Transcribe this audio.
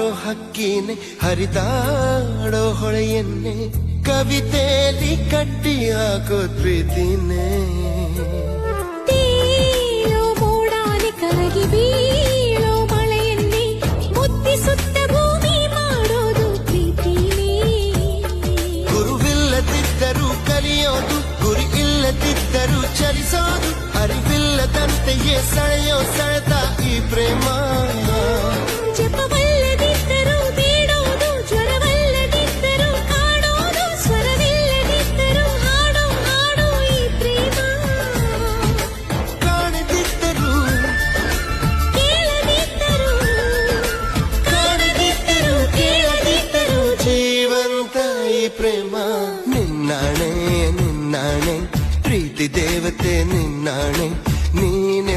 ಹಕ್ಕಿನೆ ಹರಿದಾಡೋ ಹೊಳೆಯನ್ನೇ ಕವಿತೆಯಲ್ಲಿ ಕಟ್ಟಿ ಹಾಕೋ ಪ್ರೀತಿನೇ. ಕರಗಿ ಬೀಳೋ ಮಳೆಯನ್ನೇ ಮುತ್ತಿಸುತ್ತ ಭೂಮಿ ಮಾಡೋದು ಪ್ರೀತಿನೇ. ಗುರುವಿಲ್ಲದಿದ್ದರೂ ಕಲಿಯೋದು ಗುರಿ ಇಲ್ಲದಿದ್ದರೂ ಚಲಿಸೋದು ಅರಿವಿಲ್ಲದಂತೆಯೇ ಸೆಳೆಯೋ ಪ್ರೇಮ ನಿನ್ನಾಣೆ ನಿನ್ನಾಣೆ ಪ್ರೀತಿ ದೇವತೆ ನಿನ್ನಾಣೆ ನೀನೆ